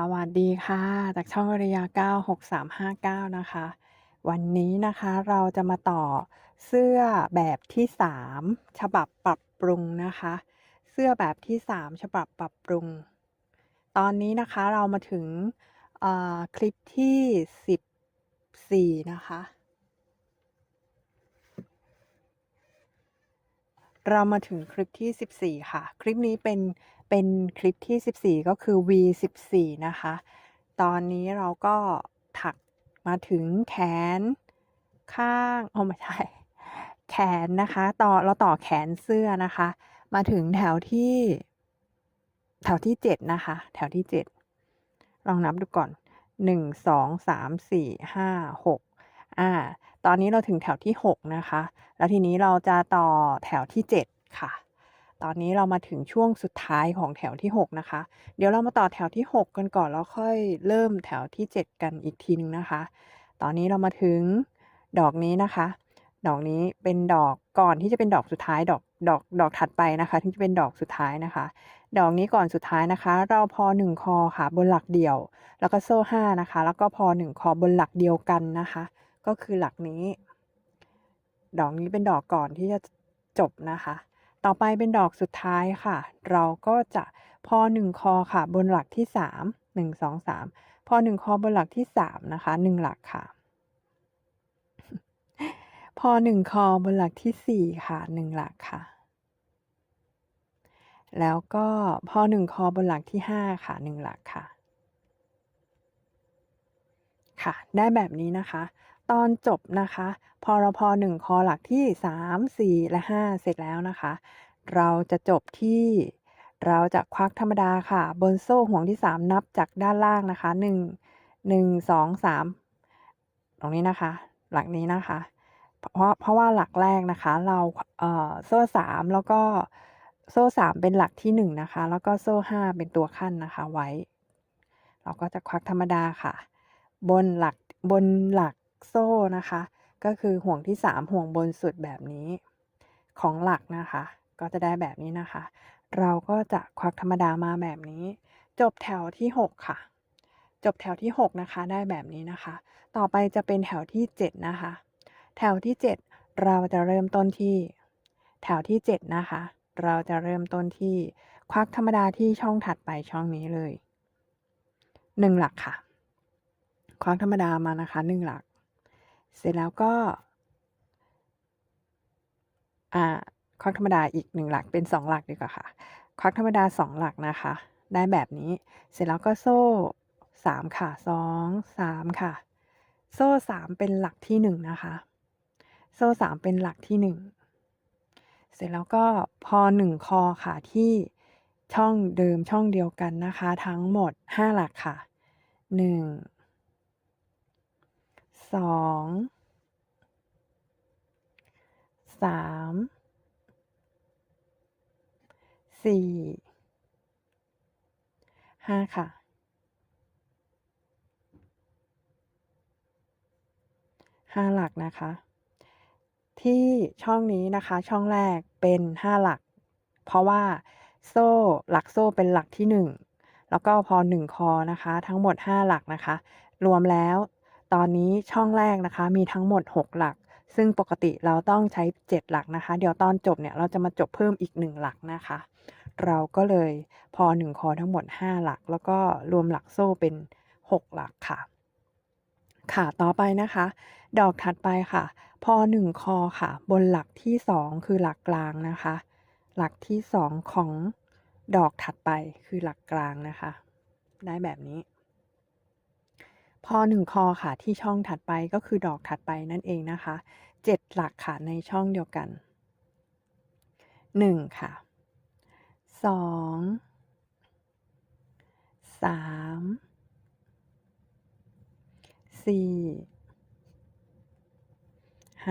สวัสดีค่ะ จากช่องอริยา 96359 นะคะ วันนี้นะคะเราจะมาต่อเสื้อแบบที่ 3 ฉบับปรับปรุงนะคะ เสื้อแบบที่ 3 ฉบับปรับปรุง ตอนนี้นะคะเรามาถึงคลิปที่ 14 นะคะ เรามาถึงคลิปที่ 14 ค่ะ คลิปนี้เป็น เป็นคลิปที่ 14 ก็คือ V14 นะคะ ตอนนี้เราก็ถักมาถึงแขนข้างอ๋อไม่ใช่แขนนะคะ ต่อเราต่อแขนเสื้อนะคะ มาถึงแถวที่ แถวที่ 7 นะคะ แถวที่ 7 ลองนับดูก่อน 1 2 3 4 5 6อ่า ตอนนี้เราถึงแถวที่ 6 นะคะ แล้วทีนี้เราจะต่อแถวที่ 7 ค่ะ ตอนนี้เรามาถึงช่วงสุดท้ายของแถวที่ 6 นะคะ เดี๋ยวเรามาต่อแถวที่ 6 กันก่อนแล้วค่อยเริ่มแถวที่ 7 กันอีกทีหนึ่งนะคะ ตอนนี้เรามาถึงดอกนี้นะคะ ดอกนี้เป็นดอกก่อนที่จะเป็นดอกสุดท้ายดอกดอกดอกถัดไปนะคะที่จะเป็นดอกสุดท้ายนะคะ ดอกนี้ก่อนสุดท้ายนะคะ เราพอ1คอค่ะบนหลักเดี่ยว แล้วก็โซ่5นะคะ แล้วก็พอ1คอบนหลักเดียวกันนะคะ ก็คือหลักนี้ ดอกนี้เป็นดอกก่อนที่จะจบนะคะ ต่อไปเป็นดอกสุดท้ายค่ะ เราก็จะพอ1คอค่ะ บนหลักที่ 3 1 2 3 พอ 1 คอบนหลักที่ 3 นะคะ 1 หลักค่ะ พอ 1 คอบนหลักที่ 4 ค่ะ 1 หลักค่ะ แล้วก็พอ 1 คอบนหลักที่ 5 ค่ะ 1 หลักค่ะ ค่ะ ได้แบบนี้นะคะ ตอนจบนะคะพอเราพอ1คอหลักที่ 3 4 และ 5 เสร็จแล้วนะคะ เราจะจบที่เราจะควักธรรมดาค่ะ บนโซ่ห่วงที่ 3 นับจากด้านล่างนะคะ 1 1 2 3 ตรงนี้นะคะ หลักนี้นะคะ เพราะเพราะว่าหลักแรกนะคะ เราเอ่อโซ่ 3 แล้วก็โซ่ 3 เป็นหลักที่ 1 นะคะ แล้วก็โซ่ 5 เป็นตัวขั้นนะคะไว้ เราก็จะควักธรรมดาค่ะ บนหลักบนหลัก โซ่นะคะ ก็คือห่วงที่ 3 ห่วงบนสุดแบบนี้ของหลักนะคะ ก็จะได้แบบนี้นะคะ เราก็จะควักธรรมดามาแบบนี้ จบแถวที่ 6 ค่ะ จบแถวที่ 6 นะคะ ได้แบบนี้นะคะ ต่อไปจะเป็นแถวที่ 7 นะคะ แถวที่ 7 เราจะเริ่มต้นที่ แถวที่ 7 นะคะ เราจะเริ่มต้นที่ควักธรรมดาที่ช่องถัดไปช่องนี้เลย 1 หลักค่ะ ควักธรรมดามานะคะ 1 หลัก เสร็จแล้วก็อ่าควักธรรมดาอีก1หลักเป็น2หลักดีกว่าค่ะควักธรรมดา2หลักนะคะ ได้แบบนี้ เสร็จแล้วก็โซ่3ค่ะ2 3ค่ะ โซ่3เป็นหลักที่1นะคะ โซ่3เป็นหลักที่1เสร็จแล้วก็พอ1คอค่ะที่ช่องเดิมช่องเดียวกันนะคะ ทั้งหมด5หลักค่ะ 1 2 3 4 5ค่ะ5หลักนะคะ ที่ช่องนี้นะคะ ช่องแรกเป็น5หลัก เพราะว่าโซ่หลักโซ่เป็นหลักที่1แล้วก็พอ1คอนะคะ ทั้งหมด5หลักนะคะ รวมแล้ว ตอนนี้ช่องแรกนะคะ มีทั้งหมด 6 หลัก ซึ่งปกติเราต้องใช้ 7 หลักนะคะ เดี๋ยวตอนจบเนี่ยเราจะมาจบเพิ่มอีก 1 หลักนะคะ เราก็เลยพอ 1 คอทั้งหมด 5 หลัก แล้วก็รวมหลักโซ่เป็น 6 หลักค่ะ ค่ะต่อไปนะคะ ดอกถัดไปค่ะ พอ 1 คอค่ะ บนหลักที่ 2 คือหลักกลางนะคะ หลักที่ 2 ของดอกถัดไปคือหลักกลางนะคะ ได้แบบนี้ พอ1คอค่ะที่ช่องถัดไปก็คือดอกถัดไปนั่นเองนะคะ7หลักค่ะในช่องเดียวกัน1ค่ะ2 3 4 5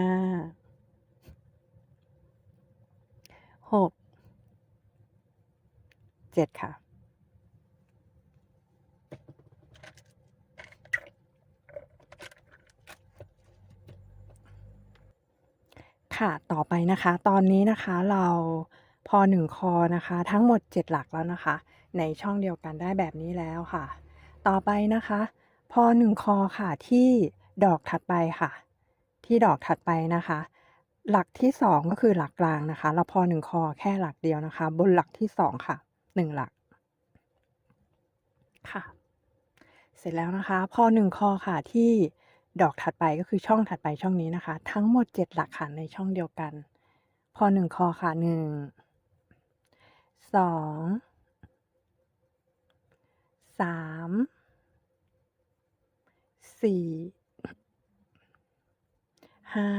6 7ค่ะ ค่ะ ต่อไปนะคะ ตอนนี้นะคะเราพอ1คอนะคะ ทั้งหมด 7 หลักแล้วนะคะ ในช่องเดียวกันได้แบบนี้แล้วค่ะ ต่อไปนะคะ พอหนึ่งคอค่ะที่ดอกถัดไปค่ะ ที่ดอกถัดไปนะคะ หลักที่สองก็คือหลักกลางนะคะ เราพอหนึ่งคอแค่หลักเดียวนะคะ บนหลักที่สองค่ะหนึ่งหลักค่ะ เสร็จแล้วนะคะ พอหนึ่งคอค่ะที่ ดอกถัดไปก็คือช่องถัดไปช่องนี้นะคะ ทั้งหมดเจ็ดหลักค่ะในช่องเดียวกัน พอหนึ่งคอค่ะหนึ่งสองสามสี่ห้า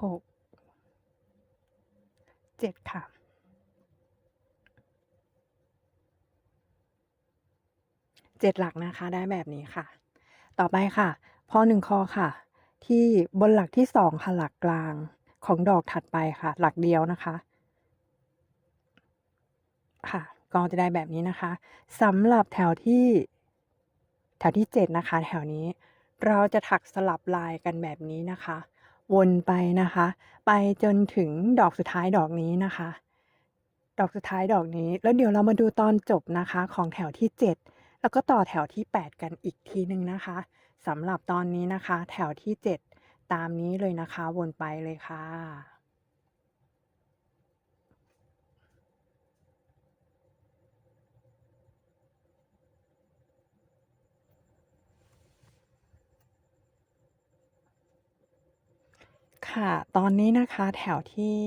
หกเจ็ดค่ะ เจ็ดหลักนะคะ ได้แบบนี้ค่ะ ต่อไปค่ะ พอหนึ่งคอค่ะ ที่บนหลักที่สองค่ะหลักกลางของดอกถัดไปค่ะ หลักเดียวนะคะ ค่ะก็จะได้แบบนี้นะคะสำหรับแถวที่ แถวที่เจ็ดนะคะ แถวนี้ เราจะถักสลับลายกันแบบนี้นะคะ วนไปนะคะ ไปจนถึงดอกสุดท้ายดอกนี้นะคะ ดอกสุดท้ายดอกนี้ แล้วเดี๋ยวเรามาดูตอนจบนะคะ ของแถวที่7 แล้วก็ต่อแถวที่ 8 กันอีกทีหนึ่งนะคะสำหรับตอนนี้นะคะ แถวที่ 7 ตามนี้เลยนะคะวนไปเลยค่ะค่ะ ตอนนี้นะคะแถวที่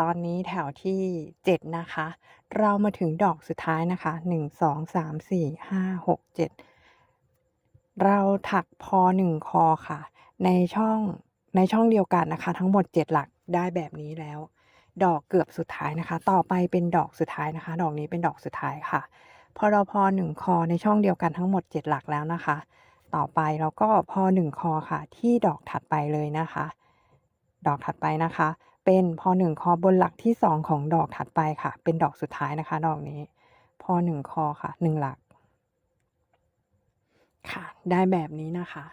ตอนนี้แถวที่ 7 นะคะ เรามาถึงดอกสุดท้ายนะคะ1 2 3 4 5 6 7เราถักพอ1คอค่ะ ในช่องในช่องเดียวกันนะคะ ทั้งหมด7หลักได้แบบนี้แล้ว ดอกเกือบสุดท้ายนะคะ ต่อไปเป็นดอกสุดท้ายนะคะ ดอกนี้เป็นดอกสุดท้ายค่ะ พอเราพอ1คอในช่องเดียวกันทั้งหมด7หลักแล้วนะคะ ต่อไปเราก็พอ1คอค่ะ ที่ดอกถัดไปเลยนะคะ ดอกถัดไปนะคะ เป็นพอ1คอบนหลักที่2ของดอกถัดไปค่ะ เป็นดอกสุดท้ายนะคะ ดอกนี้ พอ1คอค่ะ1หลัก ค่ะ ได้แบบนี้นะคะ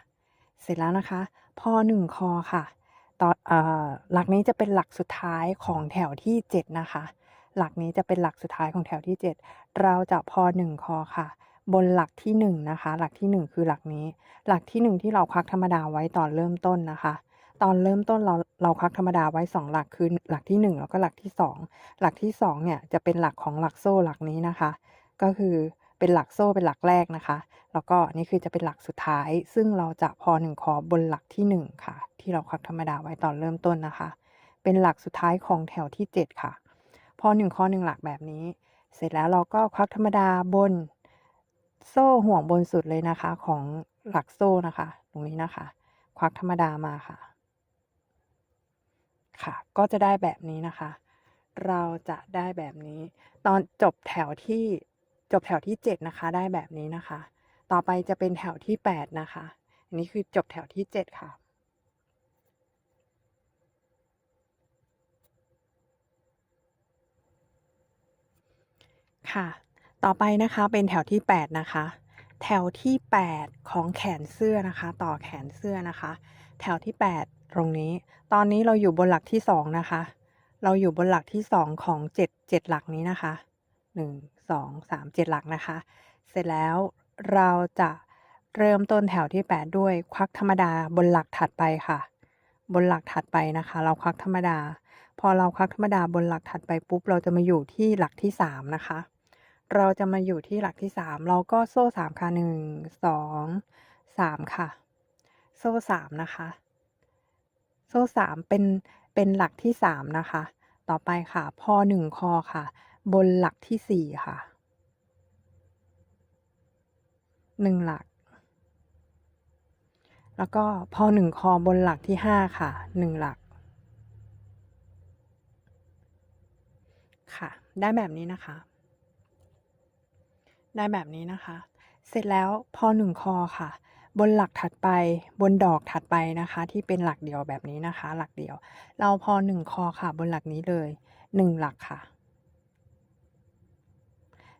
เสร็จแล้วนะคะ พอ1คอค่ะตอนเออหลักนี้จะเป็นหลักสุดท้ายของแถวที่ 7 นะคะ หลักนี้จะเป็นหลักสุดท้ายของแถวที่ 7 เราจะพอ 1 คอค่ะ บนหลักที่ 1 นะคะ หลักที่ 1 คือหลักนี้ หลักที่ 1 ที่เราควักธรรมดาไว้ตอนเริ่มต้นนะคะ ตอนเริ่มต้นเราเราคักธรรมดาไว้ 2 หลักคือหลักที่ 1 แล้วก็หลักที่ 2 หลักที่2เนี่ยจะเป็นหลักของหลักโซ่หลักนี้นะคะ ก็คือเป็นหลักโซ่เป็นหลักแรกนะคะ แล้วก็นี่คือจะเป็นหลักสุดท้าย ซึ่งเราจะพอ1คอบนหลักที่ 1 ค่ะ ที่เราคักธรรมดาไว้ตอนเริ่มต้นนะคะ เป็นหลักสุดท้ายของแถวที่ 7 ค่ะ พอ1คอ1หลักแบบนี้ เสร็จแล้วเราก็คักธรรมดาบนโซ่ห่วงบนสุดเลยนะคะของหลักโซ่นะคะ ตรงนี้นะคะ ควักธรรมดามาค่ะ ค่ะ ก็จะได้แบบนี้นะคะ เราจะได้แบบนี้ ตอนจบแถวที่จบแถวที่ 7 นะคะ ได้แบบนี้นะคะ ต่อไปจะเป็นแถวที่ 8 นะคะ อันนี้คือจบแถวที่ 7 ค่ะค่ะ ต่อไปนะคะเป็นแถวที่ 8 นะคะ แถวที่ 8 ของแขนเสื้อนะคะ ต่อแขนเสื้อนะคะ แถวที่ 8 ตรงนี้ ตอนนี้เราอยู่บนหลักที่ 2 นะคะ เราอยู่บนหลักที่ 2 ของ 7 7 หลักนี้นะคะ 1 2 3 7 หลักนะคะ เสร็จแล้วเราจะเริ่มต้นแถวที่ 8 ด้วยควักธรรมดาบนหลักถัดไปค่ะ บนหลักถัดไปนะคะ เราควักธรรมดา พอเราควักธรรมดาบนหลักถัดไปปุ๊บ เราจะมาอยู่ที่หลักที่ 3 นะคะ เราจะมาอยู่ที่หลักที่3เราก็โซ่3ค่ะ1 2 3ค่ะ โซ่3นะคะ โซ่3เป็นเป็นหลักที่3นะคะ ต่อไปค่ะ พอ1คอค่ะ บนหลักที่4ค่ะ1หลัก แล้วก็พอ1คอบนหลักที่5ค่ะ1หลัก ค่ะ ได้แบบนี้นะคะ ได้แบบนี้นะคะ เสร็จแล้วพอ1คอค่ะ บนหลักถัดไปบนดอกถัดไปนะคะ ที่เป็นหลักเดียวแบบนี้นะคะ หลักเดียว เราพอ1คอค่ะ บนหลักนี้เลย1หลักค่ะ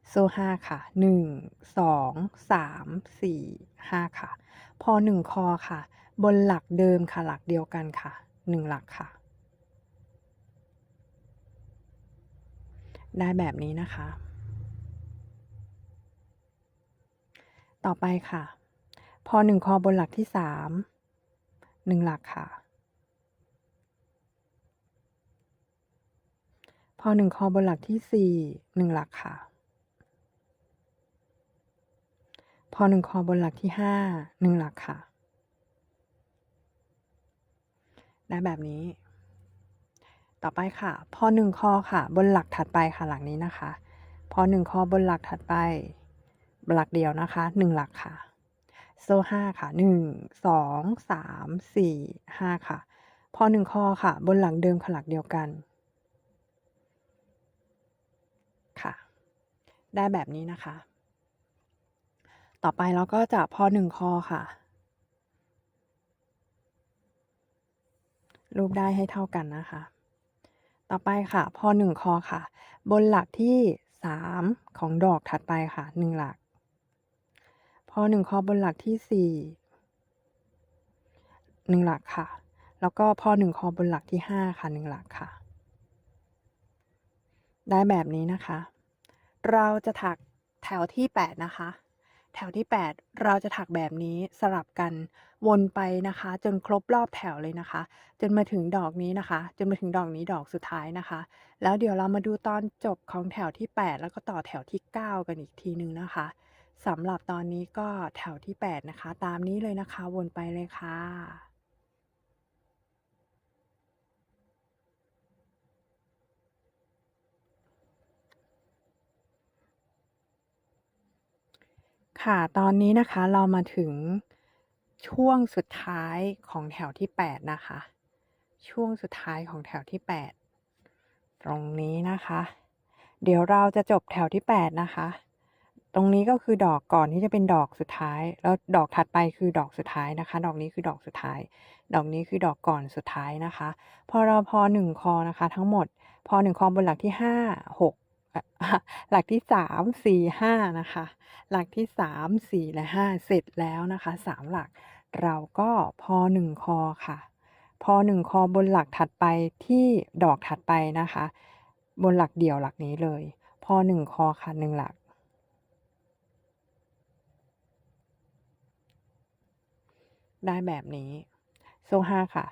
โซ่5ค่ะ1 2 3 4 5ค่ะ พอ1คอค่ะ บนหลักเดิมค่ะหลักเดียวกันค่ะ1หลักค่ะ ได้แบบนี้นะคะ ต่อไปค่ะ พอหนึ่งคอบนหลักที่สามหนึ่งหลักค่ะ พอหนึ่งคอบนหลักที่สี่หนึ่งหลักค่ะ พอหนึ่งคอบนหลักที่ห้าหนึ่งหลักค่ะ ได้แบบนี้ ต่อไปค่ะ พอหนึ่งคอค่ะ บนหลักถัดไปค่ะหลักนี้นะคะ พอหนึ่งคอบนหลักถัดไป หลักเดียวนะคะหนึ่งหลักค่ะ โซ่ห้าค่ะหนึ่งสองสามสี่ห้าค่ะ พอหนึ่งคอค่ะ บนหลักเดิมค่ะหลักเดียวกัน ค่ะ ได้แบบนี้นะคะ ต่อไปเราก็จะพอหนึ่งคอค่ะ รูปได้ให้เท่ากันนะคะ ต่อไปค่ะ พอหนึ่งคอค่ะ บนหลักที่สามของดอกถัดไปค่ะหนึ่งหลัก อหนึ่งคอบนหลักที่สี่หนึ่งหลักค่ะ แล้วก็พอหนึ่งคอบนหลักที่ห้าค่ะหนึ่งหลักค่ะ ได้แบบนี้นะคะ เราจะถักแถวที่แปดนะคะ แถวที่8เราจะถักแบบนี้สลับกันวนไปนะคะ จนครบรอบแถวเลยนะคะ จนมาถึงดอกนี้นะคะ จนมาถึงดอกนี้ดอกสุดท้ายนะคะ แล้วเดี๋ยวเรามาดูตอนจบของแถวที่ 8 แล้วก็ต่อแถวที่ 9 กันอีกทีหนึ่งนะคะ สำหรับตอนนี้ก็แถวที่ 8 นะคะ ตามนี้เลยนะคะ วนไปเลยค่ะค่ะ ตอนนี้นะคะเรามาถึงช่วงสุดท้ายของแถวที่ 8 นะคะ ช่วงสุดท้ายของแถวที่ 8 ตรงนี้นะคะ เดี๋ยวเราจะจบแถวที่ 8 นะคะ ตรงนี้ก็คือดอกก่อนที่จะเป็นดอกสุดท้าย แล้วดอกถัดไปคือดอกสุดท้ายนะคะ ดอกนี้คือดอกสุดท้าย ดอกนี้คือดอกก่อนสุดท้ายนะคะ พอเราพอ1คอนะคะ ทั้งหมด พอ1คอบนหลักที่5 6อะหลักที่3 4 5นะคะ หลักที่3 4และ5เสร็จแล้วนะคะ3หลักเราก็พอ1คอค่ะ พอ1คอบนหลักถัดไปที่ดอกถัดไปนะคะ บนหลักเดี่ยวหลักนี้เลย พอ1คอค่ะ1หลัก ได้แบบนี้ โซ่5ค่ะ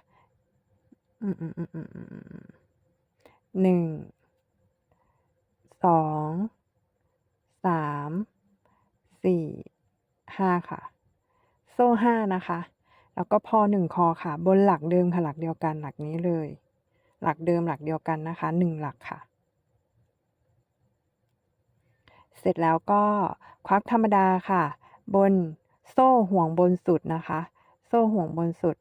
หนึ่ง สอืมๆๆๆๆ1 2 3 4 5ค่ะ โซ่5นะคะ แล้วก็พอ1คอค่ะ บนหลักเดิมค่ะ หลักเดียวกันหลักนี้เลย หลักเดิมหลักเดียวกันนะคะ1หลักค่ะ เสร็จแล้วก็ควักธรรมดาค่ะ บนโซ่ห่วงบนสุดนะคะ โซ่ห่วงบนสุด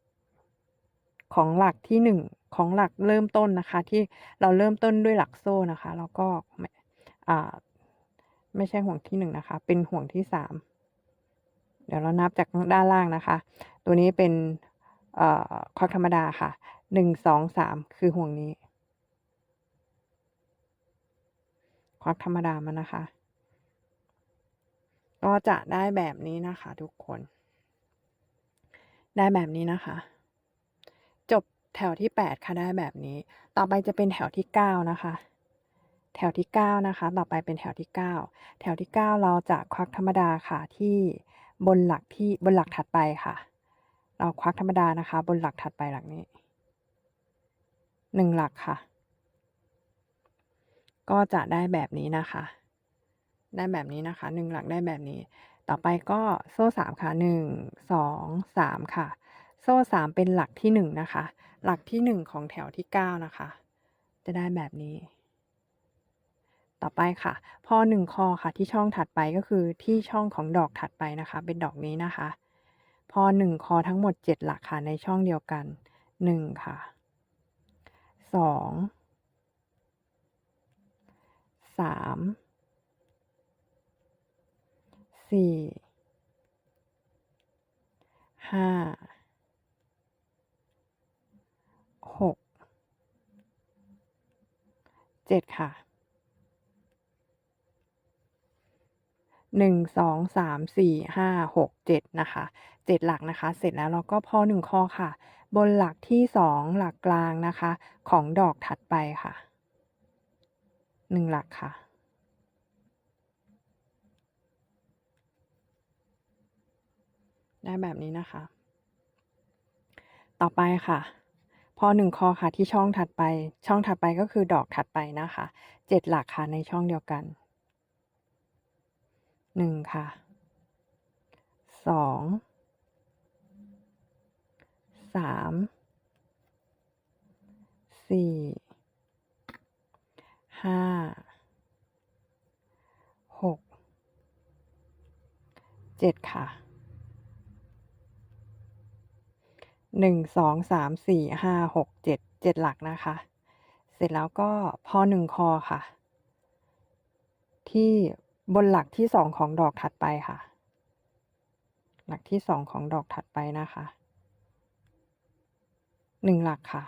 ของหลักที่1ของหลักเริ่มต้นนะคะ ที่เราเริ่มต้นด้วยหลักโซ่นะคะ แล้วก็ไม่ไม่ใช่ห่วงที่1นะคะ เป็นห่วงที่3เดี๋ยวเรานับจากด้านล่างนะคะ ตัวนี้เป็นเอ่อควักธรรมดาค่ะ1 2 3คือห่วงนี้ ควักธรรมดามานะคะ ก็จะได้แบบนี้นะคะทุกคน ได้แบบนี้นะคะ จบแถวที่ 8 ค่ะได้แบบนี้ ต่อไปจะเป็นแถวที่ 9 นะคะ แถวที่ 9 นะคะ ต่อไปเป็นแถวที่ 9 แถวที่ 9 เราจะควักธรรมดาค่ะที่บนหลักที่บนหลักถัดไปค่ะ เราควักธรรมดานะคะ บนหลักถัดไปหลักนี้1หลักค่ะ ก็จะได้แบบนี้นะคะ ได้แบบนี้นะคะ1หลักได้แบบนี้ ต่อไปก็โซ่3ค่ะ1 2 3ค่ะ โซ่3เป็นหลักที่1นะคะ หลักที่1ของแถวที่9นะคะ จะได้แบบนี้ ต่อไปค่ะ พอ1คอค่ะที่ช่องถัดไปก็คือที่ช่องของดอกถัดไปนะคะ เป็นดอกนี้นะคะ พอ1คอทั้งหมด7หลักค่ะในช่องเดียวกัน1ค่ะ สี่ห้าหกเจ็ดค่ะหนึ่งสองสามสี่ห้าหกเจ็ดนะคะเจ็ดหลักนะคะ เสร็จแล้วเราก็พอหนึ่งข้อค่ะ บนหลักที่สองหลักกลางนะคะ ของดอกถัดไปค่ะหนึ่งหลักค่ะ ได้แบบนี้นะคะ ต่อไปค่ะ พอ1คอค่ะที่ช่องถัดไป ช่องถัดไปก็คือดอกถัดไปนะคะ7หลักค่ะในช่องเดียวกัน1ค่ะ2 3 4 5 6 7ค่ะ 1 2 3 4 5 6 7 7หลักนะคะ เสร็จแล้วก็พอ1คอค่ะ ที่บนหลักที่2ของดอกถัดไปค่ะ หลักที่2ของดอกถัดไปนะคะ1หลักค่ะ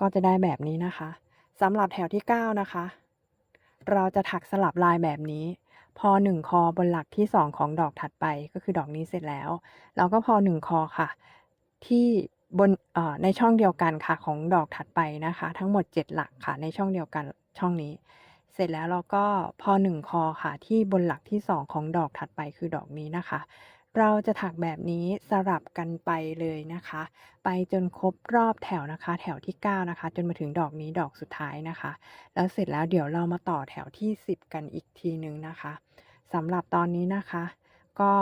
ก็จะได้แบบนี้นะคะสำหรับแถวที่9นะคะ เราจะถักสลับลายแบบนี้ พอ1คอบนหลักที่2ของดอกถัดไปก็คือดอกนี้เสร็จแล้วแล้วก็พอ1คอค่ะ ที่บนในช่องเดียวกันค่ะของดอกถัดไปนะคะ ทั้งหมด 7 หลักค่ะในช่องเดียวกันช่องนี้ เสร็จแล้วเราก็พอ 1 คอค่ะที่บนหลักที่ 2 ของดอกถัดไปคือดอกนี้นะคะ เราจะถักแบบนี้สลับกันไปเลยนะคะ ไปจนครบรอบแถวนะคะ แถวที่ 9 นะคะ จนมาถึงดอกนี้ดอกสุดท้ายนะคะ แล้วเสร็จแล้วเดี๋ยวเรามาต่อแถวที่ 10 กันอีกทีนึงนะคะสำหรับตอนนี้นะคะ ก็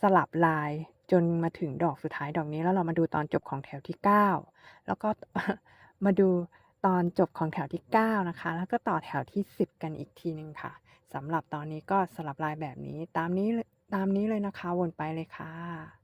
สลับลาย จนมาถึงดอกสุดท้ายดอกนี้แล้วเรามาดูตอนจบของแถวที่ 9 แล้วก็มาดูตอนจบของแถวที่ 9 นะคะ แล้วก็ต่อแถวที่ 10 กันอีกทีหนึ่งค่ะสำหรับตอนนี้ก็สลับลายแบบนี้ตามนี้ตามนี้เลยนะคะวนไปเลยค่ะ